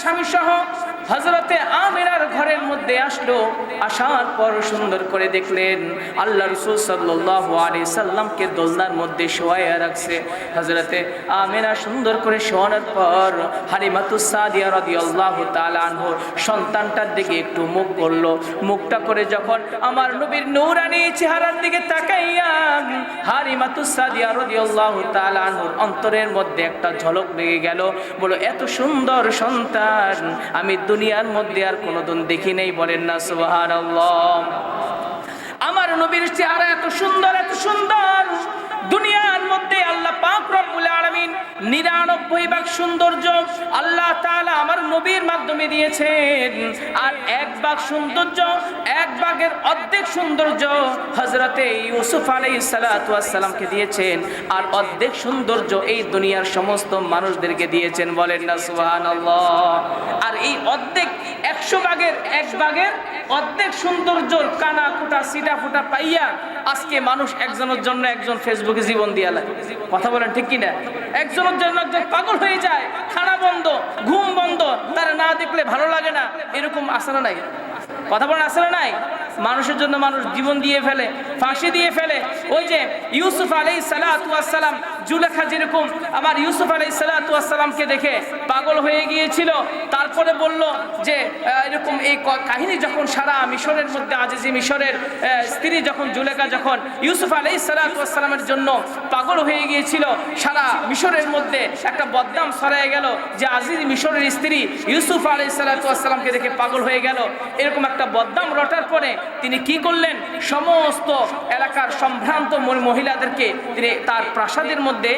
স্বামী সহ হজরতে আমেরার ঘরের মধ্যে আসলো, আসার পর সুন্দর করে দেখলেন, আল্লাহ রসুল সাল্লাহ আলি সাল্লামকে দোলনার মধ্যে শোয়াইয়া রাখছে। হজরতে আমেরা সুন্দর করে শোয়ানোর পর হারিমাতু রদি আল্লাহ তালানহ সন্তানটার দিকে একটু মুখ করল। মুখটা করে যখন আমার নবীর নৌরানি চেহারার দিকে তাকাইয়া হারিমাতু সাদিয়া রদি আল্লাহ তালানহুর অন্তরের মধ্যে একটা ঝলক লেগে গেল। বলো এত সুন্দর সন্তান, আমি দুনিয়ার মধ্যে আর কোনোদিন দেখি নেই, বলেন না সুবাহান আমার নবীর চেহারা এত সুন্দর এত সুন্দর। দুনিয়ার মধ্যে আল্লাহ পাক রব্বুল আলামিন নিরানব্বই ভাগ সৌন্দর্য আল্লাহ তাআলা আমার নবীর মাধ্যমে দিয়েছেন। আর এক ভাগ সৌন্দর্য, এক ভাগের অর্ধেক সৌন্দর্য হযরতে ইউসুফ দিয়েছেন। আর অর্ধেক সৌন্দর্য এই দুনিয়ার সমস্ত মানুষদেরকে দিয়েছেন। বলেন না আর এই অর্ধেক, একশো ভাগের, এক ভাগের অর্ধেক সৌন্দর্যর কানা কুটা সিটা ফুটা পাইয়া আজকে মানুষ একজনের জন্য একজন ফেসবুকে জীবন দিয়া কথা বলেন ঠিক কিনা? একজনের জন্য একজন পাগল হয়ে যায়, খানা বন্ধ, ঘুম বন্ধ, তারা না দেখলে ভালো লাগে না, এরকম আসলে নাই? কথা বলেন আসলে নাই? মানুষের জন্য মানুষ জীবন দিয়ে ফেলে, ফাঁসি দিয়ে ফেলে। ওই যে ইউসুফ আলাই সালাম জুলেখা যেরকম, আমার ইউসুফ আলাই সালাতামকে দেখে পাগল হয়ে গিয়েছিল। তারপরে বলল যে এরকম এই কাহিনী যখন সারা মিশরের মধ্যে, আজিজি মিশরের স্ত্রী যখন জুলেখা যখন ইউসুফ আলাই সালাতামের জন্য পাগল হয়ে গিয়েছিল, সারা মিশরের মধ্যে একটা বদনাম ছড়ায় গেল যে, আজিজ মিশরের স্ত্রী ইউসুফ আলাই সালাতামকে দেখে পাগল হয়ে গেল। এরকম একটা বদনাম রটার পরে তিনি কি করলেন? সমস্ত এলাকার সম্ভ্রান্ত মহিলাদেরকে তিনি তার প্রাসাদের মধ্যে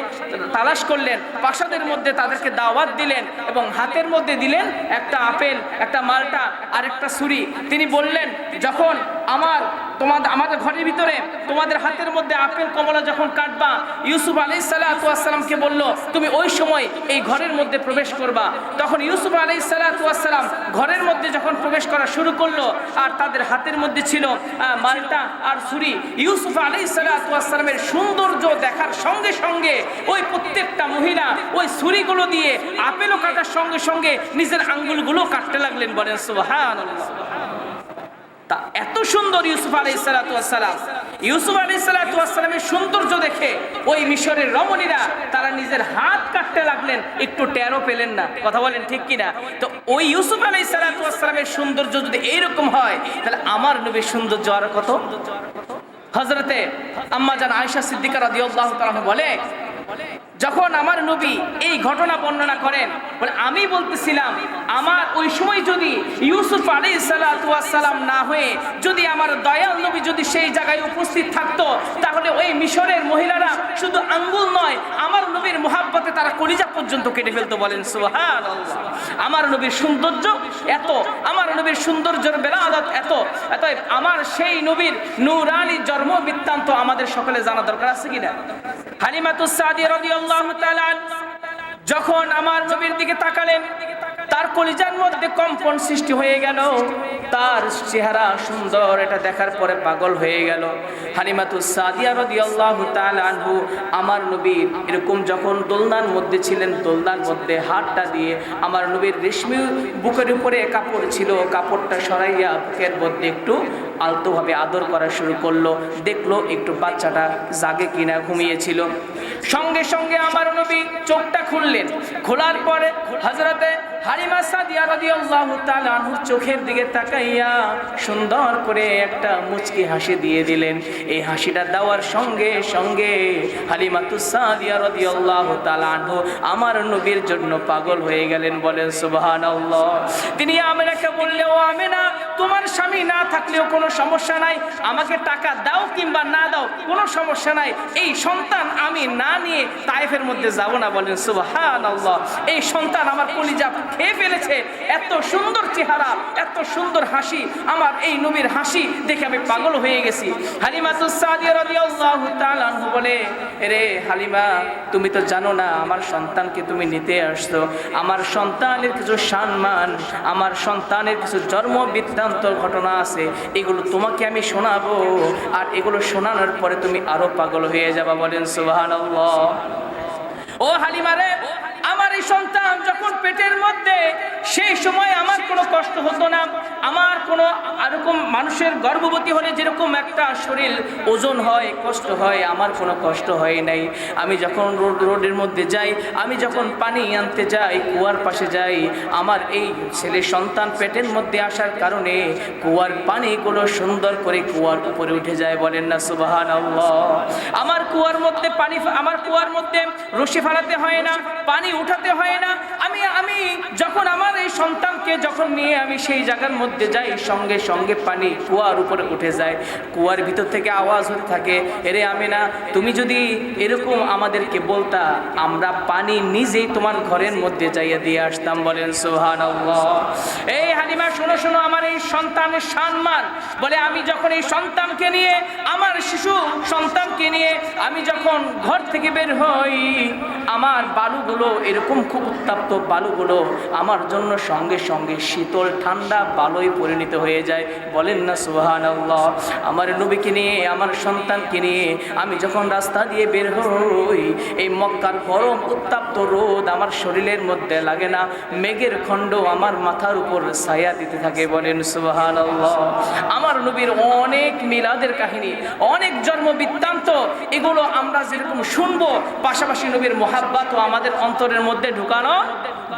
তালাশ করলেন, প্রাসাদের মধ্যে তাদেরকে দাওয়াত দিলেন এবং হাতের মধ্যে দিলেন একটা আপেল, একটা মালটা আর একটা ছুরি। তিনি বললেন, যখন আমার তোমাদের আমাদের ঘরের ভিতরে, তোমাদের হাতের মধ্যে আপেল, কমলা যখন কাটবা, ইউসুফ আলী সাল্লাহামকে বলল, তুমি ওই সময় এই ঘরের মধ্যে প্রবেশ করবা। তখন ইউসুফ আলী সাল্লাহাম ঘরের মধ্যে যখন প্রবেশ করা শুরু করল, আর তাদের হাতের মধ্যে ছিল মালটা আর ছুরি, ইউসুফ আলী সাল্লাহামের সৌন্দর্য দেখার সঙ্গে সঙ্গে ওই প্রত্যেকটা মহিলা ওই ছুরিগুলো দিয়ে আপেলও কাটার সঙ্গে সঙ্গে নিজের আঙ্গুলগুলো কাটতে লাগলেন, বলেন সুবাহান তা এত সুন্দর ইউসুফ আলাই সালাতাম ইউসুফ আলাই সালাতামের সৌন্দর্য দেখে ওই মিশরের রমণীরা তারা নিজের হাত কাটতে লাগলেন, একটু টেরো পেলেন না। কথা বলেন ঠিক কিনা? তো ওই ইউসুফ আলাই সালাতামের সৌন্দর্য যদি এইরকম হয়, তাহলে আমার নবীর সৌন্দর্য আর কত? হজরতে আম্মাজান আয়েশা সিদ্দিকা রাদিয়াল্লাহু তাআলা বলে যখন আমার নবী এই ঘটনা বর্ণনা করেন, বলে, আমি বলতেছিলাম, আমার ওই সময় যদি ইউসুফ আলী সালাম না হয়ে, যদি আমার দয়াল নবী যদি সেই জায়গায় উপস্থিত থাকতো, তাহলে ওই মিশরের মহিলারা শুধু আঙ্গুল নয়, আমার নবীর মোহাব্বতে তারা কলিজা পর্যন্ত কেটে ফেলতো, বলেন সুহান আমার নবীর সৌন্দর্য এত, আমার নবীর সৌন্দর্যের বেলাদত এত এত আমার সেই নবীর নুরানি জন্ম বৃত্তান্ত আমাদের সকলে জানা দরকার আছে কিনা? হালিমাতুস সাদিয়া রাদিয়াল্লাহু তাআলা যখন আমার নবীর দিকে তাকালেন তার কলিজার মধ্যে কম্পন সৃষ্টি হয়ে গেল। তার চেহারা সুন্দর এটা দেখার পরে পাগল হয়ে গেল। হালিমাতুস সাদিয়া রাদিয়াল্লাহু তাআলা আনহু আমার নবীর এরকম যখন দোলনার মধ্যে ছিলেন দোলনার মধ্যে হাতটা দিয়ে আমার নবীর রেশমি বুকের উপরে কাপড় ছিল কাপড়টা সরাইয়া বুকের মধ্যে একটু আলতোভাবে আদর করা শুরু করল। দেখল একটু বাচ্চাটা জাগে কিনা ঘুমিয়েছিল। সঙ্গে সঙ্গে আমার নবী চোখটা খুললেন। খোলার পরে হজরতে হালিমা সাদিয়া রাদিয়াল্লাহু তাআলা আনহুর চোখের দিকে তাকাইয়া সুন্দর করে একটা মুচকি হাসি দিয়ে দিলেন। এই হাসিটা দেওয়ার সঙ্গে সঙ্গে হালিমাতু সাদিয়া রাদিয়াল্লাহু তাআলা আনহু আমার নবীর জন্য পাগল হয়ে গেলেন বলেন, সুবহানাল্লাহ। তিনি আমেনাকে বললে, ও আমেনা, তোমার স্বামী না থাকলেও কোনো সমস্যা নাই। আমাকে টাকা দাও কিংবা না দাও, কোনো সমস্যা নাই। এই সন্তান আমি না নিয়ে তাইফের মধ্যে যাব না বলেন সুবাহান আল্লাহ এই সন্তান আমার কলিজা খেয়ে ফেলেছে। এত সুন্দর চেহারা, এত সুন্দর হাসি, আমার এই নবীর হাসি দেখে আমি পাগল হয়ে গেছি। হালিমা তো বলে রে হালিমা, তুমি তো জানো না, আমার সন্তানকে তুমি নিতে আসছো। আমার সন্তানের কিছু সম্মান, আমার সন্তানের কিছু জন্ম বৃত্তান্ত ঘটনা আছে। এগুলো তোমাকে আমি শোনাবো, আর এগুলো শোনানোর পরে তুমি আরও পাগল হয়ে যাবা বলেন সুবাহান ও হালিমা রে আমার এই সন্তান যখন পেটের মধ্যে, সেই সময় আমার কোনো কষ্ট হতো না। আমার কোনো এরকম মানুষের গর্ভবতী হলে যেরকম একটা শরীর ওজন হয়, কষ্ট হয়, আমার কোনো কষ্ট হয় নাই। আমি যখন রোড, রোডের মধ্যে যাই, আমি যখন পানি আনতে যাই, কুয়ার পাশে যাই, আমার এই ছেলে সন্তান পেটের মধ্যে আসার কারণে কুয়ার পানিগুলো সুন্দর করে কুয়ার উপরে উঠে যায় বলেন না সুবাহান আমার কুয়ার মধ্যে পানি, আমার কুয়ার মধ্যে রশি ফালাতে হয় না, পানি উঠাতে হয় না। আমি আমি যখন আমার এই সন্তানকে যখন নিয়ে আমি সেই জায়গার মধ্যে যাই, সঙ্গে সঙ্গে পানি কুয়ার উপরে উঠে যায়। কুয়ার ভিতর থেকে আওয়াজ হতে থাকে, এরে আমি না তুমি যদি এরকম আমাদেরকে বলতা, আমরা পানি নিজেই তোমার ঘরের মধ্যে যাইয়া দিয়ে আসতাম। বলেন সোহান এই হালিমা, শোনো শোনো, আমার এই সন্তানের সম্মান। বলে, আমি যখন এই সন্তানকে নিয়ে, আমার শিশু সন্তানকে নিয়ে, আমি যখন ঘর থেকে বের হই, আমার বালুগুলো এরকম খুব উত্তাপ্ত বালুগুলো আমার জন্য সঙ্গে সঙ্গে শীতল ঠান্ডা বালুই পরিণত হয়ে যায়। বলেন না সুহান আমার নবীকে নিয়ে, আমার সন্তানকে নিয়ে আমি যখন রাস্তা দিয়ে বের হই, এই মক্কার গরম উত্তাপ্ত রোদ আমার শরীরের মধ্যে লাগে না। মেঘের খণ্ড আমার মাথার উপর ছায়া দিতে থাকে, বলেন সুহান আমার নবীর অনেক মিলাদের কাহিনী, অনেক জন্ম বৃত্তান্ত, এগুলো আমরা যেরকম শুনব, পাশাপাশি নবীর মোহাব্বাত আমাদের অন্তরের মধ্যে ঢুকানো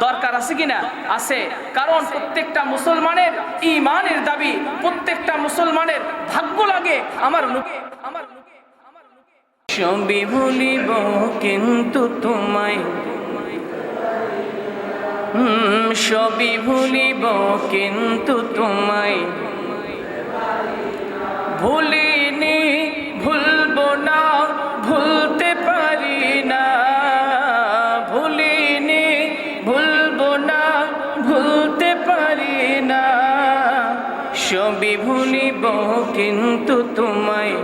দরকার আছে কিনা? আছে। কারণ প্রত্যেকটা মুসলমানের ইমানের দাবি, প্রত্যেকটা মুসলমানের ভাগ্য লাগে আমার নবী, আমার। সবই ভুলিব কিন্তু তোমায়। সবই ভুলিব কিন্তু তোমায়। ভুলিনি, ভুলবো না, ভুলতে পারি কিন্তু তোমায়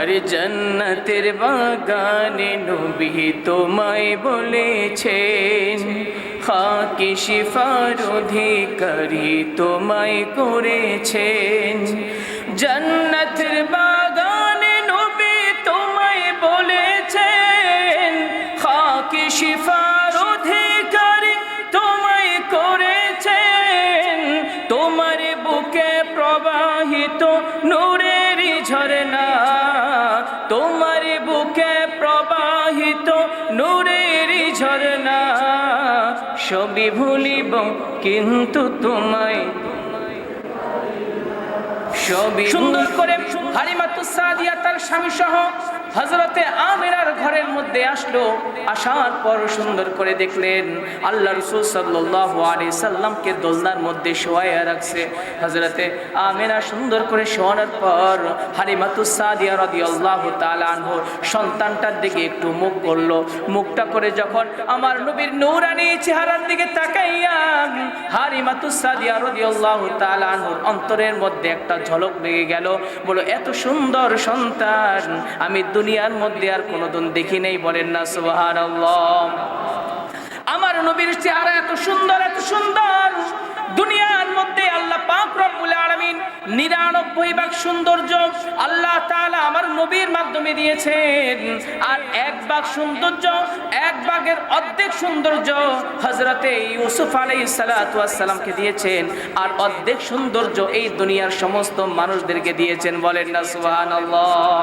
আরে জন্নতের বাগানে নবী তোমায় বলেছেন, খাকি শিফার অধিকারী তোমায় করেছেন। জন্নতের বাগানে সবই ভুলিব কিন্তু তোমায়। সবই সুন্দর করে হালিমাতু সাদিয়া তার স্বামী সহ হজরতে আমিরার ঘরের মধ্যে আসলো। আসার পর সুন্দর করে দেখলেন, আল্লাহ রসুল সাল্লাহ আলি সাল্লামকে দোলনার মধ্যে শোয়াইয়া রাখছে। হজরতে আমিরা সুন্দর করে শোয়ানোর পর হালিমাতু সাদিয়া রদি আল্লাহ তালানহ সন্তানটার দিকে একটু মুখ করল। মুখটা করে যখন আমার নবীর নৌরানি চেহারার দিকে তাকাইয়া হালিমাতু সাদিয়া রদি আল্লাহ তালানহুর অন্তরের মধ্যে একটা ঝলক লেগে গেল। বলো এত সুন্দর সন্তান, আমি দুনিয়ার মধ্যে আর কোনোদিন দেখি নেই, বলেন না সুবাহান আমার নবীর চেহারা এত সুন্দর এত সুন্দর। দুনিয়ার মধ্যে আল্লাহ পাক রব্বুল আলামিন নিরানব্বই ভাগ সৌন্দর্য আল্লাহ তাআলা আমার নবীর মাধ্যমে দিয়েছেন। আর এক ভাগ সৌন্দর্য, এক ভাগের অর্ধেক সৌন্দর্য হজরতে ইউসুফ আলাইহিস সালাতু ওয়াস সালামকে দিয়েছেন। আর অর্ধেক সৌন্দর্য এই দুনিয়ার সমস্ত মানুষদেরকে দিয়েছেন বলেন না, সুবহানাল্লাহ।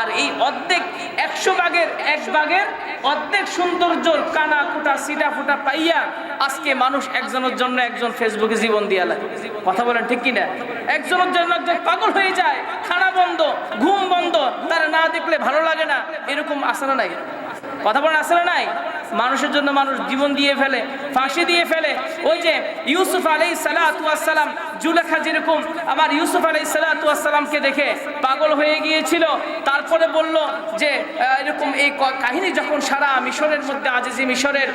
আর এই অর্ধেক একশো ভাগের এক ভাগের অর্ধেক সৌন্দর্যর কানা কুটা সিটা ফুটা পাইয়া আজকে মানুষ একজনের জন্য একজন ফেসবুকে জীবন দিয়া কথা বলেন ঠিক কিনা? একজন পাগল হয়ে যায় খানা বন্ধ, ঘুম বন্ধ, তারা না দেখলে ভালো লাগে না, এরকম আসলে নাই। কথা বলেন আসলে নাই? মানুষের জন্য মানুষ জীবন দিয়ে ফেলে, ফাঁসি দিয়ে ফেলে। ওই যে ইউসুফ আলাই সালাম, জুলেখা যেরকম আমার ইউসুফ আলাই সালাতামকে দেখে পাগল হয়ে গিয়েছিল। তারপরে বলল যে এরকম এই কাহিনী যখন সারা মিশরের মধ্যে, আজিজি মিশরের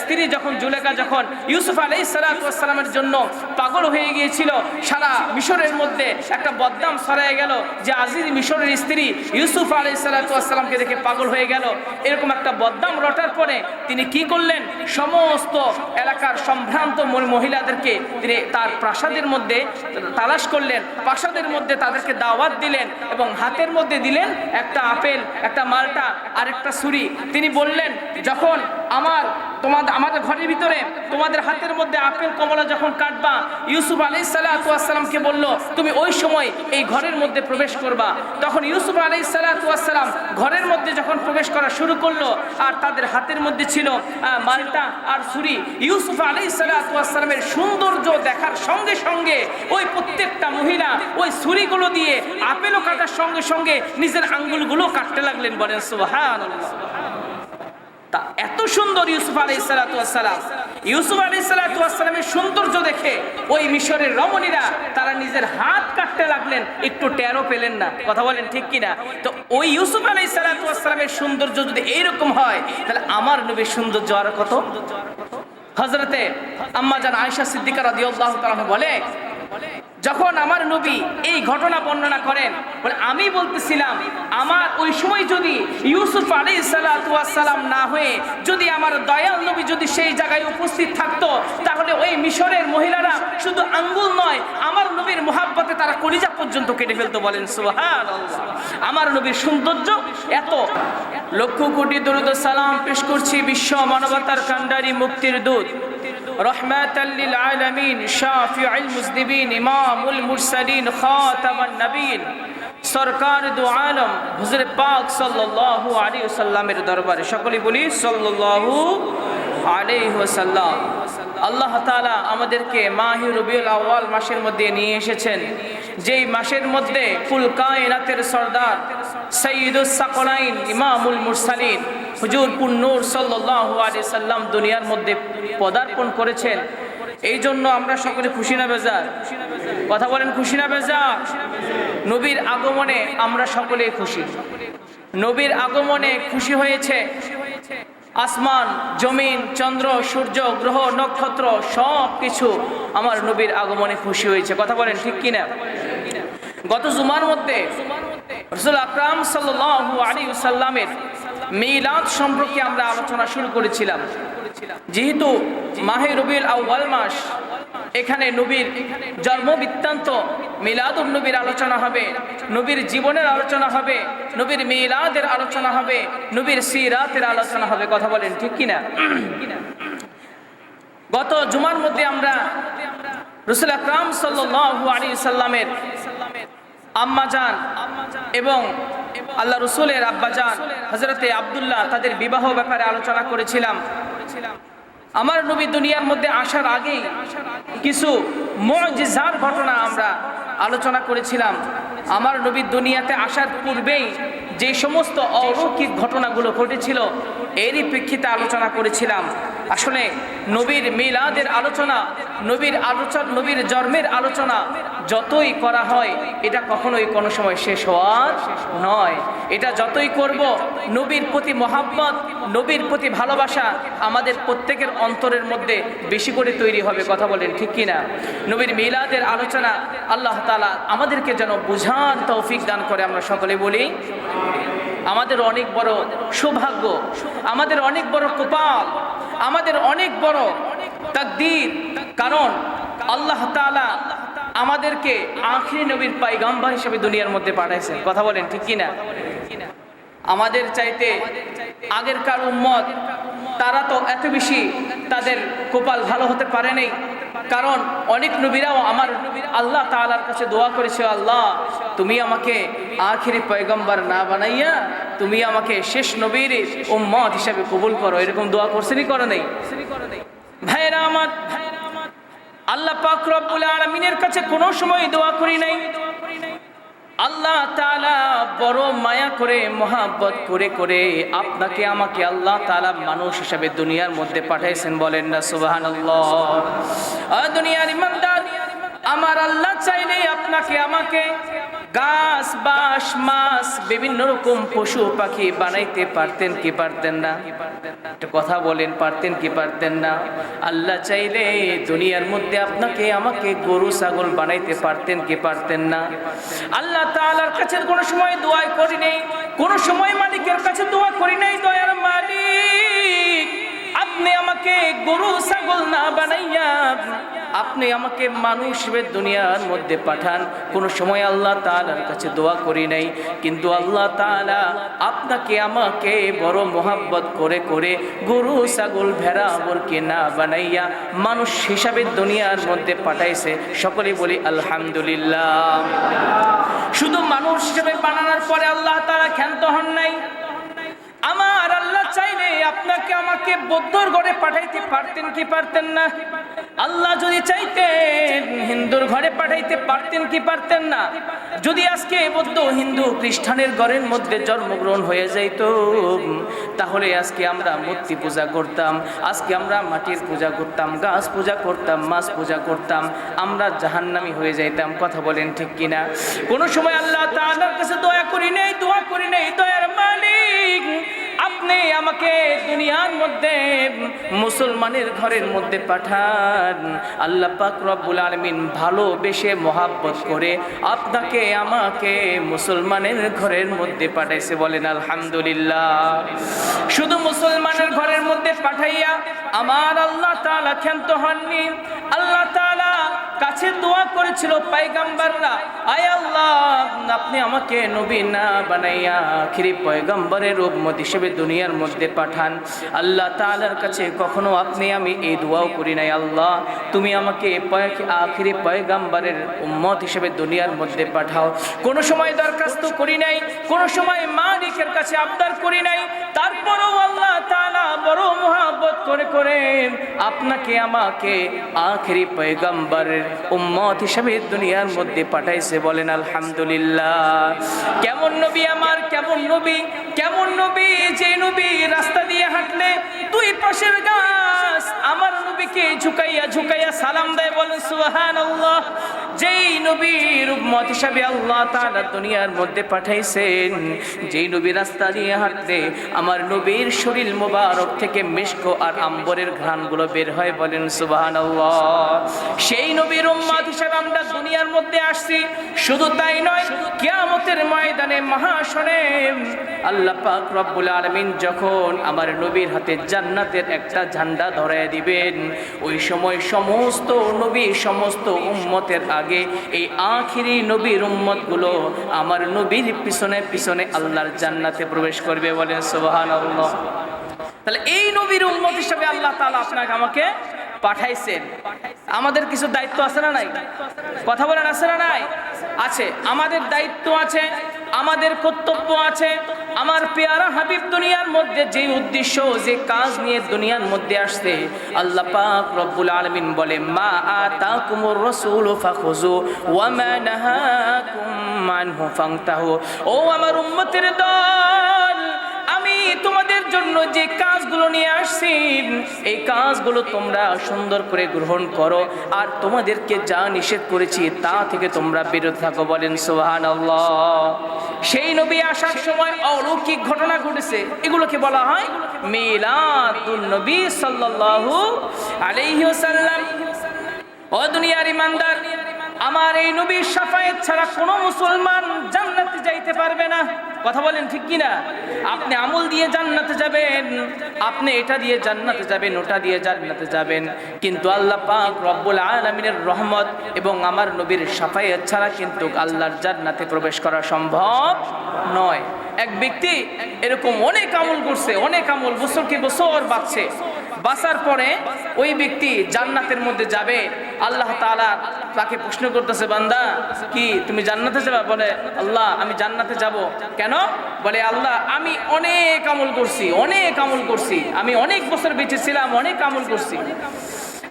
স্ত্রী যখন জুলেখা যখন ইউসুফ আলাই সালাতামের জন্য পাগল হয়ে গিয়েছিল, সারা মিশরের মধ্যে একটা বদনাম ছড়ায় গেল যে, আজিজ মিশরের স্ত্রী ইউসুফ আলাই সালাতামকে দেখে পাগল হয়ে গেল। এরকম একটা বদনাম রটার পরে তিনি কি করলেন? সমস্ত এলাকার সম্ভ্রান্ত মহিলাদেরকে তিনি তার প্রাসাদের মধ্যে তালাশ করলেন, প্রাসাদের মধ্যে তাদেরকে দাওয়াত দিলেন এবং হাতের মধ্যে দিলেন একটা আপেল, একটা মালটা আর একটা ছুরি। তিনি বললেন, যখন আমার তোমাদের আমাদের ঘরের ভিতরে তোমাদের হাতের মধ্যে আপেল, কমলা যখন কাটবা ইউসুফ আলাই সাল্লাহামকে বলল, তুমি ওই সময় এই ঘরের মধ্যে প্রবেশ করবা। তখন ইউসুফ আলাই সাল্লাহাম ঘরের মধ্যে যখন প্রবেশ করা শুরু করল, আর তাদের হাতের মধ্যে ছিল মালটা আর ছুরি, ইউসুফ আলাই সাল্লাহামের সৌন্দর্য দেখার সঙ্গে সঙ্গে ওই প্রত্যেকটা মহিলা ওই ছুরিগুলো দিয়ে আপেলও কাটার সঙ্গে সঙ্গে নিজের আঙ্গুলগুলো কাটতে লাগলেন, বলেন সুবাহান তা এত সুন্দর ইউসুফ আলাই সালাতাম ইউসুফ আলী সালাতামের সৌন্দর্য দেখে ওই মিশরের রমণীরা তারা নিজের হাত কাটতে লাগলেন, একটু টেরো পেলেন না। কথা বলেন ঠিক কিনা? তো ওই ইউসুফ আলী সালাতামের সৌন্দর্য যদি এইরকম হয়, তাহলে আমার নবীর সৌন্দর্য আর কত? হজরতে আম্মা জান আয়সা সিদ্দিকার বলে যখন আমার নবী এই ঘটনা বর্ণনা করেন আমি বলতেছিলাম, আমার ওই সময় যদি ইউসুফ আলী সালাম না হয়ে, যদি আমার দয়াল নবী যদি সেই জায়গায় উপস্থিত থাকতো, তাহলে ওই মিশরের মহিলারা শুধু আঙ্গুল নয়, আমার নবীর মোহাব্বতে তারা কলিজা পর্যন্ত কেটে ফেলতো। বলেন সুহান আমার নবীর সৌন্দর্য এত। লক্ষ কোটি দরুদ সালাম পেশ করছি বিশ্ব মানবতার কান্ডারি মুক্তির দূত। رحمة للعالمين شافع المذنبين إمام المرسلين خاتم النبيين সরকার দু আলম হুজুর পাক সাল্লাল্লাহু আলাইহি ওয়াসাল্লামের দরবারে সকলে বলি সাল্লাল্লাহু আলাইহি ওয়াসাল্লাম আল্লাহ তাআলা আমাদেরকে মাহি রবিউল আউয়াল মাসের মধ্যে নিয়ে এসেছেন যেই মাসের মধ্যে ফুল কায়নাতের সর্দার সৈয়দুস সাকলাইন ইমামুল মুরসালিন হুজুর পুন্নুর সাল্লাল্লাহু আলাইহি সাল্লাম দুনিয়ার মধ্যে পদার্পণ করেছেন। এই জন্য আমরা সকলে খুশি না বেজার? কথা বলেন খুশি না বেজার? নবীর আগমনে আমরা সকলে খুশি। নবীর আগমনে খুশি হয়েছে। আসমান, জমিন, চন্দ্র, সূর্য, গ্রহ, নক্ষত্র সব কিছু আমার নবীর আগমনে খুশি হয়েছে। কথা বলেন ঠিক কিনা? গত জুমার মধ্যে রসুল আকরাম সাল্লাল্লাহু আলাইহি সাল্লামের মিলাদ সম্পর্কে আমরা আলোচনা শুরু করেছিলাম। যেহেতু মাহে রবিউল আউয়াল মাস, এখানে নবীর জন্ম বৃত্তান্ত মিলাদুল নবীর আলোচনা হবে, নবীর জীবনের আলোচনা হবে, নবীর মিলাদের আলোচনা হবে, নবীর সিরাতের আলোচনা হবে, কথা বলেন ঠিক কিনা? গত জুমার মধ্যে আমরা রসুল আকরাম সাল্লাল্লাহু আলাইহি সাল্লামের আম্মাজান এবং আল্লাহ রসুলের আব্বাজান হজরতে আবদুল্লাহ তাদের বিবাহ ব্যাপারে আলোচনা করেছিলাম। আমার নবী দুনিয়ার মধ্যে আসার আগেই কিছু মজিজার ঘটনা আমরা আলোচনা করেছিলাম। আমার নবী দুনিয়াতে আসার পূর্বেই যে সমস্ত অলৌকিক ঘটনাগুলো ঘটেছিল, এরই প্রেক্ষিতে আলোচনা করেছিলাম। আসলে নবীর মিলাদের আলোচনা, নবীর আলোচনা, নবীর জন্মের আলোচনা যতই করা হয়, এটা কখনোই কোনো সময় শেষ হওয়ার নয়। এটা যতই করব, নবীর প্রতি মোহাব্বত, নবীর প্রতি ভালোবাসা আমাদের প্রত্যেকের অন্তরের মধ্যে বেশি করে তৈরি হবে, কথা বলেন ঠিক কিনা? নবীর মিলাদের আলোচনা আল্লাহ তালা আমাদেরকে যেন বুঝান তৌফিক দান করে, আমরা সকলে বলি, আমাদের অনেক বড় সৌভাগ্য, আমাদের অনেক বড় কপাল আমাদের অনেক বড় তাকদীর। কারণ আল্লাহ তালা আমাদেরকে আখিরি নবীর পাইগাম্বা হিসেবে দুনিয়ার মধ্যে পাঠাইছেন। কথা বলেন ঠিক কিনা? আমাদের চাইতে আগেরকার উম্মত, তারা তো এত বেশি তাদের কপাল ভালো হতে পারে নাই। কারণ অনেক নবীরাও আমার আল্লাহ তাআলার কাছে দোয়া করেছে, আল্লাহ, তুমি আমাকে আখিরি পয়গম্বর না বানাইয়া তুমি আমাকে শেষ নবীর উম্মত হিসাবে কবুল করো। এরকম দোয়া করছেনই করে নেই। ভাইরা আমার, আল্লাহ পাক রব্বুল আলামিনের কাছে কোনো সময় দোয়া করি নাই। আল্লাহ তালা বড় মায়া করে, মহাব্বত করে করে আপনাকে, আমাকে আল্লাহ তালা মানুষ হিসাবে দুনিয়ার মধ্যে পাঠাইছেন বলেন না সুবাহান আমার আল্লাহ চাইলে আপনাকে, আমাকে গাছ, বাঁশ, মাছ, বিভিন্ন রকম পশু পাখি বানাইতে পারতেন কি পারতেন না? একটা কথা বলেন, পারতেন কি পারতেন না? আল্লাহ চাইলে দুনিয়ার মধ্যে আপনাকে, আমাকে গরু, ছাগল বানাইতে পারতেন কি পারতেন না? আল্লাহ তাআলার কাছে কোনো সময় দোয়া করি নেই, কোনো সময় মালিকের কাছে দোয়া করি নাই, দয়ার মালিক। আপনি আমাকে গরু, ছাগল না বানাইয়া আপনি আমাকে মানুষ হিসেবে দুনিয়ার মধ্যে পাঠান। কোনো সময় আল্লাহ তাআলার কাছে দোয়া করি নাই। কিন্তু আল্লাহ তাআলা আপনাকে, আমাকে বড় মোহাব্বত করে করে গরু, ছাগল, ভেড়া বরকে না বানাইয়া মানুষ হিসাবে দুনিয়ার মধ্যে পাঠাইছে। সকলে বলি আলহামদুলিল্লাহ। শুধু মানুষ হিসেবে বানানোর পরে আল্লাহ তাআলা ক্ষান্ত হন নাই। আপনাকে আমাকে বৌদ্ধর ঘরে পাঠাইতে পারতেন কি পারতেন না? আল্লাহ যদি চাইতেন হিন্দুর ঘরে পাঠাইতে পারতেন কি পারতেন না? যদি আজকে বৌদ্ধ হিন্দু খ্রিস্টানের ঘরের মধ্যে জন্মগ্রহণ হয়ে যাইত, তাহলে আজকে আমরা মূর্তি পূজা করতাম, আজকে আমরা মাটির পূজা করতাম, গাছ পূজা করতাম, মাছ পূজা করতাম, আমরা জাহান্নামি হয়ে যাইতাম, কথা বলেন ঠিক কিনা? কোনো সময় আল্লাহ তাআলার কাছে দয়া করি নেই, দোয়া করি নেই, দয়ার মালিক আপনি আমাকে দুনিয়ার মধ্যে, মুসলমানের ঘরের মধ্যে পাঠান। আল্লাহ পাক রব্বুল আলমিন ভালোবেসে মহাব্বত করে আপনাকে আমাকে মুসলমানের ঘরের মধ্যে পাঠাইছে বলেন আলহামদুলিল্লাহ। শুধু মুসলমানের আমার আল্লাহ তাআলা ক্ষান্ত হননি। আল্লাহ তালা কাছে দোয়া করেছিল পাইগাম্বাররা আয় আল্লাহ, আপনি আমাকে নবী না বানাইয়া আখিরি পয়গম্বরের উম্মত হিসেবে দুনিয়ার মধ্যে পাঠান। আল্লাহ তালার কাছে কখনো আপনি আমি এই দোয়াও করি নাই, আল্লাহ, তুমি আমাকে আখিরি পয়গম্বরের উম্মত হিসেবে দুনিয়ার মধ্যে পাঠাও। কোনো সময় দরখাস্ত করি নাই, কোনো সময় মালিকের কাছে আবদার করি নাই। তারপরেও আল্লাহ তাআলা বড় মহাব্বত করে করে আপনাকে আমাকে আখেরি পয়গম্বরের উম্মত হিসেবে দুনিয়ার মধ্যে পাঠাইছে বলেন আলহামদুলিল্লাহ। কেমন নবী আমার, কেমন নবী কেমন নবী, যে নবী রাস্তা দিয়ে হাঁটলে দুই পাশের গাছ আমার নবীকে ঝুঁকাইয়া ঝুঁকাইয়া সালাম দেয় বলেন সুবহানাল্লাহ। যেই নবীর উম্মত হিসাবে আল্লাহ তাআলা দুনিয়ার মধ্যে পাঠাইছেন, যেই নবী রাস্তা দিয়ে হাঁটলে আমার নবীর শরীর মোবারক থেকে মিষ্ক আর আম্বরের ঘ্রাণগুলো বের হয় বলেন, সুবহানাল্লাহ। সেই নবীর উম্মত হিসাবে আমরা দুনিয়ার মধ্যে আসছি, শুধু তাই নয়, কিয়ামতের ময়দানে মহাশনে আল্লাহ পাক রব্বুল আলামিন যখন আমার নবীর হাতে জান্নাতের একটা ঝান্ডা ধরায় দিবেন, ওই সময় সমস্ত নবী, সমস্ত উম্মতের আগে এই আখিরি নবীর উম্মতগুলো আমার নবীর পিছনে পিছনে আল্লাহর জান্নাতে প্রবেশ করবে বলেন, সুবহানাল্লাহ। তাহলে এই নবীর উম্মত হিসাবে আল্লাহ তালা আপনাকে আমাকে পাঠাইছেন। আমাদের কিছু দায়িত্ব আছে না নাই? কথা বলেন, আছে না নাই? আছে। আমাদের দায়িত্ব আছে, আমাদের কর্তব্য আছে। আমার পেয়ারা হাবিব দুনিয়ার মধ্যে যে উদ্দেশ্য, যে কাজ নিয়ে দুনিয়ার মধ্যে আসছে, আল্লাহ পাক রব্বুল আলামিন বলে, মা আতাকুমুর রাসূল ফাখুযু ওয়া মা নাহাকুম আনহু ফান্তাহু ও আমার উম্মতের দল জন্য যে কাজগুলো নিয়ে আসছি, এই কাজগুলো তোমরা সুন্দর করে গ্রহণ করো। আর তোমাদেরকে যা নিষেধ করেছি, তা থেকে তোমরা বিরত থাকো বলেন সোহান সেই নবী আসার সময় অলৌকিক ঘটনা ঘটেছে। এগুলোকে বলা হয় মিলাদুন নবী সাল্লাল্লাহু আলাইহি ওয়াসাল্লাম। ও দুনিয়ার ইমানদার আমার এই নবীর সাফায়েত ছাড়া কোনো মুসলমান জান্নাতে যাইতে পারবে না। কথা বলেন ঠিক কি না আপনি আমল দিয়ে জান্নাতে যাবেন, আপনি এটা দিয়ে জান্নাতে যাবেন, ওটা দিয়ে জান্নাতে যাবেন। কিন্তু আল্লাহ পাক রব্বুল আলামিনের রহমত এবং আমার নবীর সাফায়েত ছাড়া কিন্তু আল্লাহর জান্নাতে প্রবেশ করা সম্ভব নয়। এক ব্যক্তি এরকম অনেক আমল করছে, অনেক আমল বছরকে বছর বাঁচছে। বাঁচার পরে ওই ব্যক্তি জান্নাতের মধ্যে যাবে, আল্লাহ তাআলা তাকে প্রশ্ন করতেছে, বান্দা, কি তুমি জান্নাতে যাবে? বলে, আল্লাহ, আমি জান্নাতে যাব। কেন? বলে, আল্লাহ, আমি অনেক আমল করছি, অনেক আমল করছি। আমি অনেক বছর বেঁচে ছিলাম, অনেক আমল করছি।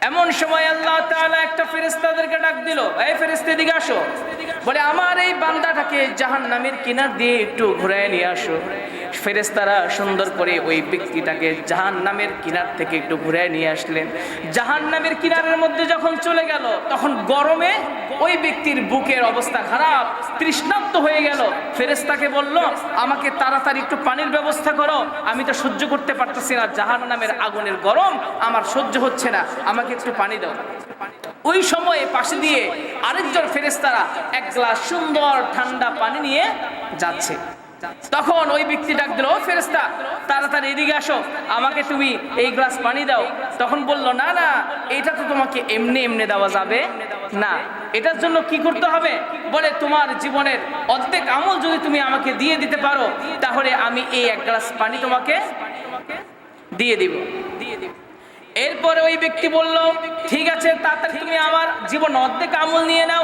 এমন সময় আল্লাহ তাআলা একটা ফেরেশতাদেরকে ডাক দিল, এই ফেরেশতা, এদিকে আসো। বলে, আমার এই বান্দাটাকে জাহান্নামের কিনার দিয়ে একটু ঘুরায় নিয়ে আসো। ফেরেশতারা সুন্দর করে ওই ব্যক্তিটাকে জাহান্নামের কিনার থেকে একটু ঘুরায় নিয়ে আসলেন। জাহান্নামের কিনারের মধ্যে যখন চলে গেল, তখন গরমে ওই ব্যক্তির বুকের অবস্থা খারাপ তৃষ্ণাপ্ত হয়ে গেল। ফেরেশতাকে বলল, আমাকে তাড়াতাড়ি একটু পানির ব্যবস্থা করো, আমি তো সহ্য করতে পারতেছি না। জাহান্নামের আগুনের গরম, আমার সহ্য হচ্ছে না। আমাকে একটু পানি দাও। ওই সময়ে পাশে দিয়ে আরেকজন ফেরেস্তারা এক গ্লাস সুন্দর ঠান্ডা পানি নিয়ে যাচ্ছে। তখন ওই ব্যক্তি ডাক দিল, ও ফেরেস্তা তাড়াতাড়ি এদিকে আসো, আমাকে তুমি এই গ্লাস পানি দাও। তখন বলল, না না, এটা তো তোমাকে এমনি এমনি দেওয়া যাবে না। এটার জন্য কি করতে হবে? বলে, তোমার জীবনের অর্ধেক আমল যদি তুমি আমাকে দিয়ে দিতে পারো, তাহলে আমি এই এক গ্লাস পানি তোমাকে দিয়ে দিব দিয়ে দিব। এরপরে ওই ব্যক্তি বলল, ঠিক আছে, তাড়াতাড়ি তুমি আমার জীবন অর্ধেক আমল নিয়ে নাও।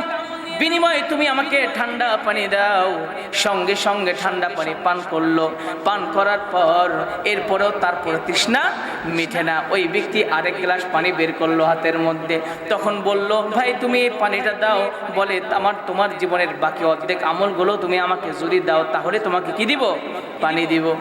বিনিময়ে তুমি আমাকে ঠান্ডা পানি দাও। সঙ্গে সঙ্গে ঠান্ডা পানি পান করল। পান করার পর এরপরেও তারপর তৃষ্ণা মিঠে না। ওই ব্যক্তি আরেক গ্লাস পানি বের করল হাতের মধ্যে। তখন বলল, ভাই, তুমি এই পানিটা দাও। বলে, আমার, তোমার জীবনের বাকি অর্ধেক আমলগুলো তুমি আমাকে যদি দাও, তাহলে তোমাকে কি দিব? পানি দিব।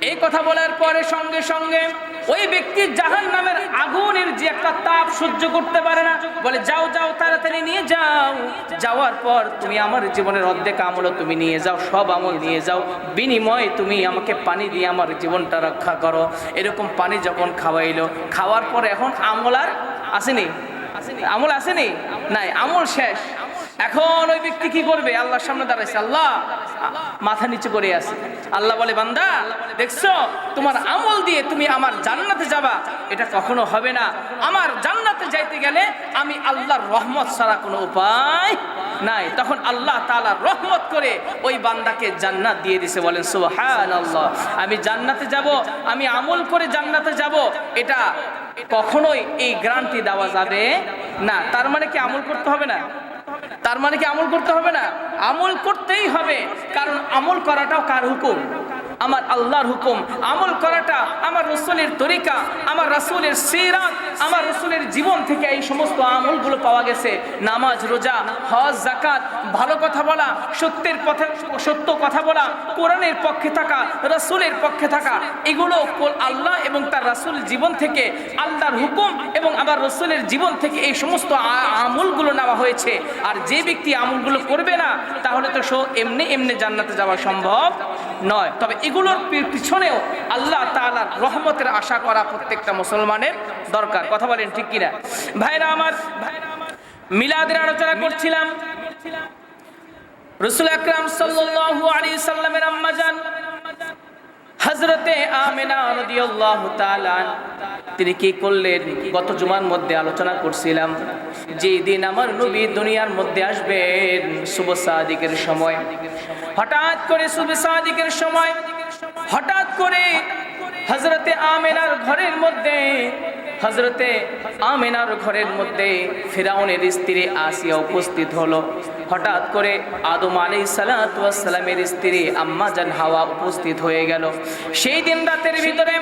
এই কথা বলার পরে সঙ্গে সঙ্গে ওই ব্যক্তি জাহান নামের আগুনের যে একটা তাপ সহ্য করতে পারে না। বলে, যাও যাও, তাড়াতাড়ি নিয়ে যাও। যাওয়ার পর তুমি আমার জীবনের অর্ধেক আমলও তুমি নিয়ে যাও, সব আমল নিয়ে যাও। বিনিময়ে তুমি আমাকে পানি দিয়ে আমার জীবনটা রক্ষা করো। এরকম পানি যখন খাওয়াইলো, খাওয়ার পর এখন আমল আর আসেনি? আমল আসেনি? নাই, আমল শেষ। এখন ওই ব্যক্তি কি করবে? আল্লাহর সামনে দাঁড়াইছে। আল্লাহ, মাথা নিচু করে আছে। আল্লাহ বলে, বান্দা, দেখছ? তোমার আমল দিয়ে তুমি আমার জান্নাতে যাবা। এটা কখনো হবে না। আমার জান্নাতে যাইতে গেলে আমি আল্লাহর রহমত ছাড়া কোনো উপায় নাই। তখন আল্লাহ তাআলা রহমত করে ওই বান্দাকে জান্নাত দিয়ে দিছে, বলেন, সুবহানাল্লাহ। আমি জান্নাতে যাব, আমি আমল করে জান্নাতে যাব। এটা কখনোই এই গ্যারান্টি দেওয়া যাবে না। তার মানে কি আমল করতে হবে না? তার মানে কি আমল করতে হবে না? আমল করতেই হবে, কারণ আমল করাটাও কার হুকুম? আমার আল্লাহর হুকুম, আমল করাটা আমার রসুলের তরিকা, আমার রসুলের সিরাত, আমার রসুলের জীবন থেকে এই সমস্ত আমলগুলো পাওয়া গেছে। নামাজ, রোজা, হজ জাকাত ভালো কথা বলা, সত্যের পথে, সত্য কথা বলা, কোরআনের পক্ষে থাকা, রসুলের পক্ষে থাকা, এগুলো আল্লাহ এবং তার রাসূল জীবন থেকে, আল্লাহর হুকুম এবং আমার রসুলের জীবন থেকে এই সমস্ত আমলগুলো নেওয়া হয়েছে। আর যে ব্যক্তি আমলগুলো করবে না, তাহলে তো সো এমনি এমনি জান্নাতে যাওয়া সম্ভব নয়। তবে এগুলোর পিছনেও আল্লাহ তাআলার রহমতের আশা করা প্রত্যেকটা মুসলমানের দরকার। কথা বলেন ঠিক কিনা? ভাইরা আমার মিলাদের আলোচনা করছিলাম। রসুল আকরাম সাল্লাল্লাহু আলাইহি সাল্লামের আম্মা জান হজরতে তিনি কি করলেন? গত জুমার মধ্যে আলোচনা করছিলাম যে দিন আমার নবী দুনিয়ার মধ্যে আসবেন, শুভ সাদিকের সময়। হঠাৎ করে শুভ সাদিকের সময়, হঠাৎ করে হজরতে আমেনার ঘরের মধ্যে হজরতে আমেনার ঘরের মধ্যে ফিরাউনের স্ত্রী আসিয়া উপস্থিত হলো। হঠাৎ করে আদম আলী সালামের স্ত্রী আম্মা জান হাওয়া উপস্থিত হয়ে গেল। সেই দিন রাতের ভিতরে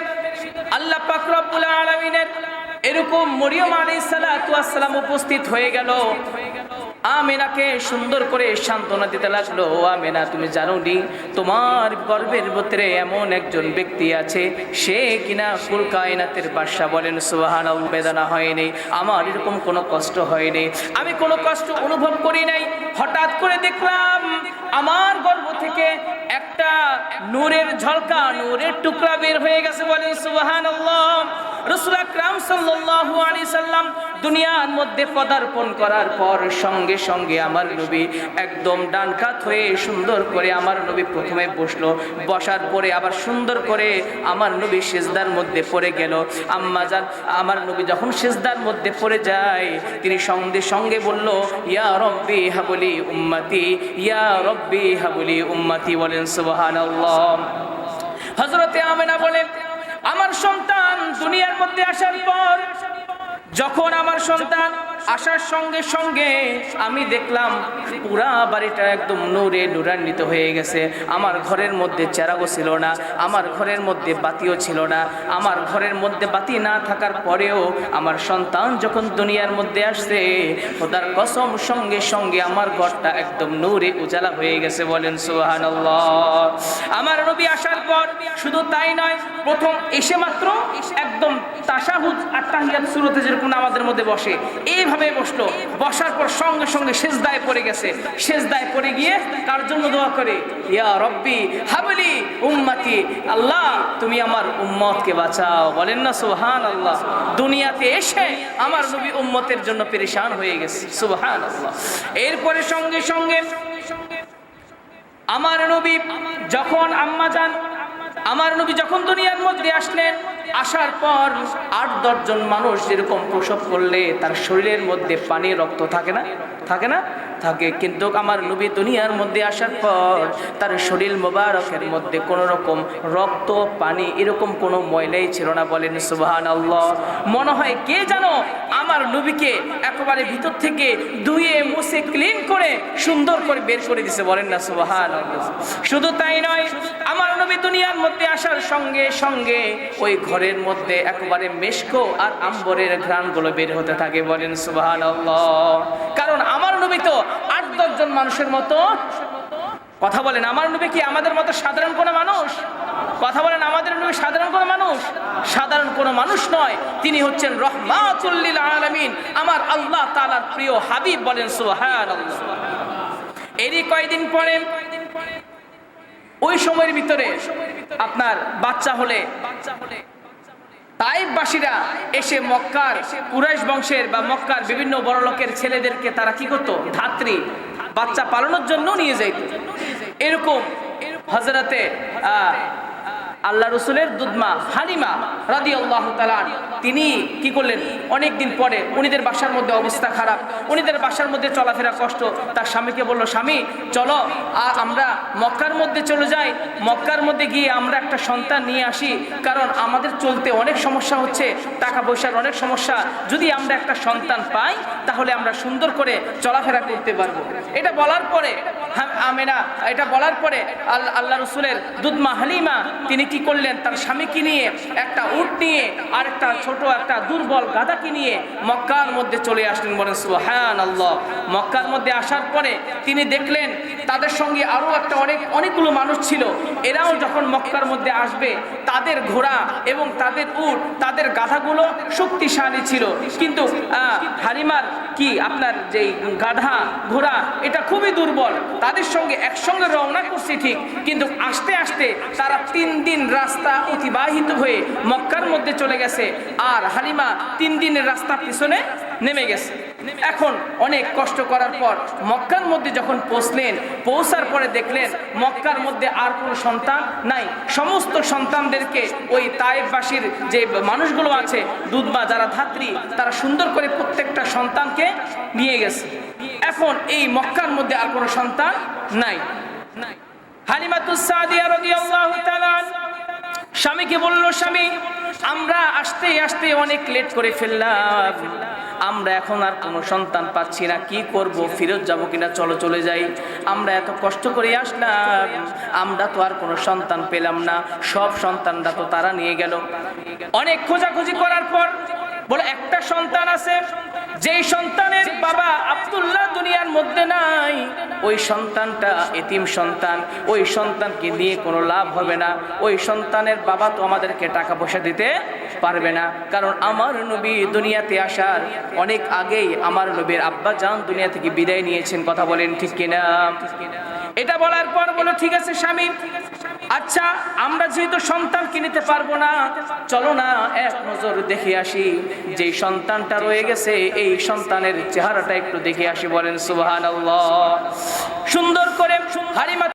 আল্লাহ পাক রব্বুল আলামিনের এরকম মরিয়ম আলী সালাম উপস্থিত হয়ে গেল। আমেনাকে সুন্দর করে সান্ত্বনা দিতে লাগল। ও আমেনা, তুমি জানো নি তোমার গর্বের ভিতরে এমন একজন ব্যক্তি আছে, সে কিনা কুল কায়নাতের বাদশা বলেন সুবাহান বেদনা হয়নি, আমার এরকম কোনো কষ্ট হয়নি, আমি কোনো কষ্ট অনুভব করি নাই। হঠাৎ করে দেখলাম, আমার গর্ভ থেকে একটা নূরের ঝলকা, নূরের টুকরা বের হয়ে গেছে বলেন সুবাহান রসুল আকরাম সাল্লাল্লাহু আলাইহি সাল্লাম দুনিয়ার মধ্যে পদার্পণ করার পর সঙ্গে সঙ্গে আমার নবী একদম ডান কাত হয়ে সুন্দর করে আমার নবী প্রথমে বসল। বসার পরে আবার সুন্দর করে আমার নবী সেজদার মধ্যে পড়ে গেল। আম্মা যান, আমার নবী যখন সেজদার মধ্যে পড়ে যায়, তিনি সঙ্গে সঙ্গে বলল, ইয়া রব্বি হাবলি উম্মতি, ইয়া রব্বি হাবলি উম্মতি, বলেন, সুবহানাল্লাহ। হযরতে আমেনা বলে আমার সন্তান দুনিয়ার মধ্যে আসার পর যখন আমার সন্তান আসার সঙ্গে সঙ্গে আমি দেখলাম পুরা বাড়িটা একদম নূরে নূরান্বিত হয়ে গেছে। আমার ঘরের মধ্যে চেরাগো ছিল না, আমার ঘরের মধ্যে বাতিও ছিল না। আমার ঘরের মধ্যে বাতি না থাকার পরেও আমার সন্তান যখন দুনিয়ার মধ্যে আসছে, খোদার কসম সঙ্গে সঙ্গে আমার ঘরটা একদম নূরে উজালা হয়ে গেছে বলেন সুহান আমার নবী আসার পর শুধু তাই নয়, প্রথম এসে মাত্র একদম তাসাহুদ আর তাহিয়াত শুরুতে যেরকম আমাদের মধ্যে বসে এইভাবে বসল। বসার পর সঙ্গে সঙ্গে সেজদায় পড়ে গেছে। সেজদায় পড়ে গিয়ে কার জন্য দোয়া করে? ইয়া রব্বি হাবলি উম্মতি। আল্লাহ, তুমি আমার উম্মতকে বাঁচাও। বলেন না সুবহান আল্লাহ দুনিয়াতে এসে আমার নবী উম্মতের জন্য পেরেশান হয়ে গেছে। সুবহান আল্লাহ এরপরে সঙ্গে সঙ্গে আমার নবী যখন আম্মা যান, আমার নবী যখন দুনিয়ার মধ্যে আসলেন আসার পর আট দশজন মানুষ যেরকম প্রসব করলে তার শরীরের মধ্যে পানি রক্ত থাকে না? থাকে না? থাকে। কিন্তু আমার নবী দুনিয়ার মধ্যে আসার পর তার শরীর মোবারকের মধ্যে কোনো রকম রক্ত, পানি এরকম কোনো ময়লাই ছিল না। বলেন সুবাহান আল্লাহ মনে হয় কে জানো আমার নবীকে একেবারে ভিতর থেকে ধুয়ে, মুছে ক্লিন করে, সুন্দর করে বের করে দিছে। বলেন না সুবাহান শুধু তাই নয়, আমার নবী দুনিয়ার মধ্যে আসার সঙ্গে সঙ্গে ওই ঘরের মধ্যে একেবারে মেশকো আর আম্বরের ঘ্রাণগুলো বের হতে থাকে। বলেন সুবাহান কারণ আমার নবী তো আট দশজন মানুষের মতো। কথা বলেন, আমার নবী কি আমাদের মতো সাধারণ কোনো মানুষ? কথা বলেন, আমাদের নবী সাধারণ কোনো মানুষ? সাধারণ কোনো মানুষ নয়, তিনি হচ্ছেন রহমাতুল্লিল আলামিন। আমার আল্লাহ তাআলার প্রিয় হাবিব বলেন, সুবহানাল্লাহ। এরই কয়দিন পরে, ওই সময়ের ভিতরে আপনার বাচ্চা হলে বাচ্চা হলে তাইবাসীরা এসে মক্কার কুরাইশ বংশের বা মক্কার বিভিন্ন বড় লোকের ছেলেদেরকে তারা কি করতো? ধাত্রী, বাচ্চা পালনের জন্য নিয়ে যাইত। এরকম হজরতে আল্লাহ রসুলের দুধমা হালিমা রাদি আল্লাহ তিনি কি করলেন? অনেক দিন পরে উনিদের বাসার মধ্যে অবস্থা খারাপ। উনিদের বাসার মধ্যে চলাফেরা কষ্ট। তার স্বামীকে বলল স্বামী চলো আমরা মক্কার মধ্যে চলে যাই। মক্কার মধ্যে গিয়ে আমরা একটা সন্তান নিয়ে আসি। কারণ আমাদের চলতে অনেক সমস্যা হচ্ছে টাকা পয়সার অনেক সমস্যা। যদি আমরা একটা সন্তান পাই তাহলে আমরা সুন্দর করে চলাফেরা করতে পারব। এটা বলার পরে হ্যাঁ, আমেনা এটা বলার পরে আল্লাহ রসুলের দুধমা হালিমা তিনি করলেন? তার স্বামীকে নিয়ে একটা উট নিয়ে আর একটা ছোট একটা দুর্বল গাদাকে নিয়ে মক্কার মধ্যে চলে আসলেন বলেন সুহান আল্লাহ মক্কার মধ্যে আসার পরে তিনি দেখলেন তাদের সঙ্গে আরও একটা অনেক অনেকগুলো মানুষ ছিল। এরাও যখন মক্কার মধ্যে আসবে তাদের ঘোড়া এবং তাদের উট তাদের গাধাগুলো শক্তিশালী ছিল। কিন্তু আহ, হালিমার কি আপনার যেই গাধা ঘোড়া এটা খুবই দুর্বল। তাদের সঙ্গে একসঙ্গে রওনা করছে ঠিক কিন্তু আস্তে আস্তে তারা তিন দিন রাস্তা অতিবাহিত হয়ে মক্কার মধ্যে চলে গেছে। আর হালিমা তিন দিনের রাস্তা পিছনে নেমে গেছে। এখন অনেক কষ্ট করার পর মক্কার মধ্যে যখন পৌঁছলেন, পৌঁছার পরে দেখলেন মক্কার মধ্যে আর কোনো সন্তান নাই। সমস্ত সন্তানদেরকে ওই তাইবাসীর যে মানুষগুলো আছে দুধবা যারা ধাত্রী, তারা সুন্দর করে প্রত্যেকটা সন্তানকে নিয়ে গেছে। এখন এই মক্কার মধ্যে আর কোনো সন্তান নাই। হালিমাতুস সাদিয়া রাদিয়াল্লাহু তাআলা স্বামীকে বলল, স্বামী, আমরা আসতে আসতে অনেক লেট করে ফেললাম। আমরা এখন আর কোনো সন্তান পাচ্ছি না। কি করব? ফিরত যাব কিনা? চলো চলে যাই। আমরা এত কষ্ট করে আসলাম। আমরা তো আর কোনো সন্তান পেলাম না। সব সন্তানরা তো তারা নিয়ে গেল। অনেক খোঁজাখুঁজি করার পর বলে, একটা সন্তান আছে, যেই সন্তানের বাবা আব্দুল্লাহ দুনিয়ার মধ্যে নাই, ওই সন্তানটা এতিম সন্তান, ওই সন্তানকে দিয়ে কোনো লাভ হবে না, ওই সন্তানের বাবা তো আমাদেরকে টাকা পয়সা দিতে পারবে না। কারণ আমার নবী দুনিয়াতে আসার অনেক আগেই আমার নবীর আব্বা জান দুনিয়া থেকে বিদায় নিয়েছেন, কথা বলেন ঠিক কিনা? এটা বলার পর বলো, ঠিক আছে স্বামী। আচ্ছা আমরা যেহেতু সন্তান কিনিতে পারব না, চলো না, এক নজর দেখে আসি। যে সন্তানটা রয়ে গেছে, এই সন্তানের চেহারাটা একটু দেখে আসি বলেন সুবাহ সুন্দর করে হারিমা